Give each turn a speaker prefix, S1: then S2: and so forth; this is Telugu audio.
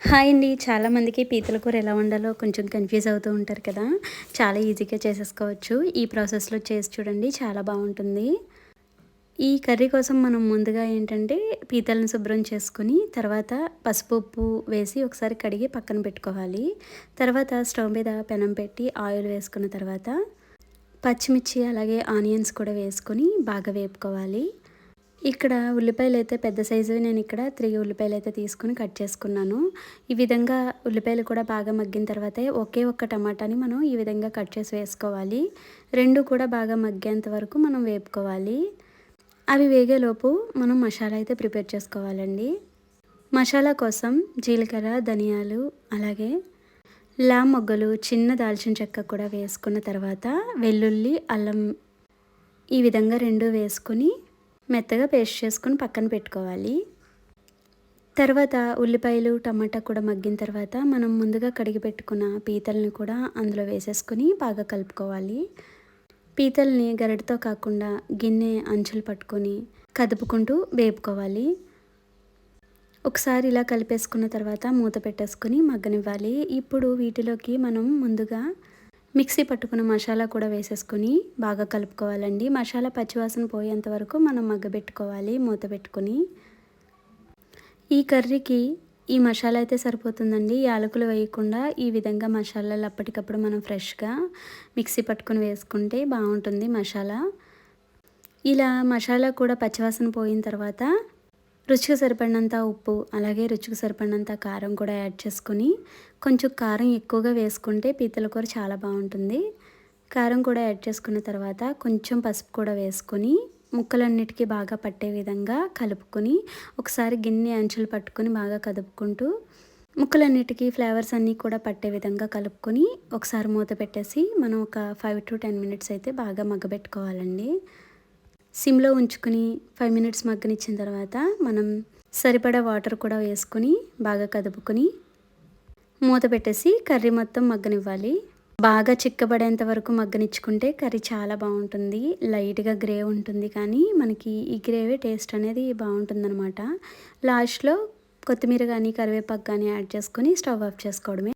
S1: హాయ్ అండి. చాలామందికి పీతల కూర ఎలా వండాలో కొంచెం కన్ఫ్యూజ్ అవుతూ ఉంటారు కదా. చాలా ఈజీగా చేసేసుకోవచ్చు. ఈ ప్రాసెస్లో చేసి చూడండి. చాలా బాగుంటుంది. ఈ కర్రీ కోసం మనం ముందుగా ఏంటంటే పీతలను శుభ్రం చేసుకుని తర్వాత పసుపు ఉప్పు వేసి ఒకసారి కడిగి పక్కన పెట్టుకోవాలి. తర్వాత స్టవ్ మీద పెనం పెట్టి ఆయిల్ వేసుకున్న తర్వాత పచ్చిమిర్చి అలాగే ఆనియన్స్ కూడా వేసుకొని బాగా వేపుకోవాలి. ఇక్కడ ఉల్లిపాయలు అయితే పెద్ద సైజు నేను ఇక్కడ త్రీ ఉల్లిపాయలు అయితే తీసుకుని కట్ చేసుకున్నాను. ఈ విధంగా ఉల్లిపాయలు కూడా బాగా మగ్గిన తర్వాతే ఒకే ఒక్క టమాటాని మనం ఈ విధంగా కట్ చేసి వేసుకోవాలి. రెండు కూడా బాగా మగ్గేంత వరకు మనం వేపుకోవాలి. అవి వేగేలోపు మనం మసాలా అయితే ప్రిపేర్ చేసుకోవాలండి. మసాలా కోసం జీలకర్ర ధనియాలు అలాగే లా మొగ్గలు చిన్న దాల్చిన చెక్క కూడా వేసుకున్న తర్వాత వెల్లుల్లి అల్లం ఈ విధంగా రెండు వేసుకొని మెత్తగా పేస్ట్ చేసుకొని పక్కన పెట్టుకోవాలి. తర్వాత ఉల్లిపాయలు టమాటా కూడా మగ్గిన తర్వాత మనం ముందుగా కడిగి పెట్టుకున్న పీతల్ని కూడా అందులో వేసేసుకొని బాగా కలుపుకోవాలి. పీతల్ని గరిటతో కాకుండా గిన్నె అంచులు పట్టుకొని కదుపుకుంటూ వేపుకోవాలి. ఒకసారి ఇలా కలిపేసుకున్న తర్వాత మూత పెట్టేసుకొని మగ్గనివ్వాలి. ఇప్పుడు వీటిలోకి మనం ముందుగా మిక్సీ పట్టుకున్న మసాలా కూడా వేసేసుకొని బాగా కలుపుకోవాలండి. మసాలా పచ్చివాసన పోయేంత వరకు మనం మగ్గబెట్టుకోవాలి మూత పెట్టుకొని. ఈ కర్రీకి ఈ మసాలా అయితే సరిపోతుందండి. యాలకులు వేయకుండా ఈ విధంగా మసాలాలు అప్పటికప్పుడు మనం ఫ్రెష్గా మిక్సీ పట్టుకొని వేసుకుంటే బాగుంటుంది మసాలా. ఇలా మసాలా కూడా పచ్చివాసన పోయిన తర్వాత రుచికి సరిపడినంత ఉప్పు అలాగే రుచికి సరిపడినంత కారం కూడా యాడ్ చేసుకొని కొంచెం కారం ఎక్కువగా వేసుకుంటే పీతల కూర చాలా బాగుంటుంది. కారం కూడా యాడ్ చేసుకున్న తర్వాత కొంచెం పసుపు కూడా వేసుకొని ముక్కలన్నిటికీ బాగా పట్టే విధంగా కలుపుకొని ఒకసారి గిన్నె అంచులు పట్టుకొని బాగా కదుపుకుంటూ ముక్కలన్నిటికీ ఫ్లేవర్స్ అన్నీ కూడా పట్టే విధంగా కలుపుకొని ఒకసారి మూత పెట్టేసి మనం ఒక ఫైవ్ టు టెన్ మినిట్స్ అయితే బాగా మగ్గబెట్టుకోవాలండి. సిమ్లో ఉంచుకుని ఫైవ్ మినిట్స్ మగ్గనిచ్చిన తర్వాత మనం సరిపడా వాటర్ కూడా వేసుకొని బాగా కదుపుకొని మూత పెట్టేసి కర్రీ మొత్తం మగ్గనివ్వాలి. బాగా చిక్కబడేంత వరకు మగ్గనిచ్చుకుంటే కర్రీ చాలా బాగుంటుంది. లైట్గా గ్రే ఉంటుంది కానీ మనకి ఈ గ్రేవీ టేస్ట్ అనేది బాగుంటుందన్నమాట. లాస్ట్లో కొత్తిమీర కానీ కరివేపాకు కానీ యాడ్ చేసుకొని స్టవ్ ఆఫ్ చేసుకోవడమే.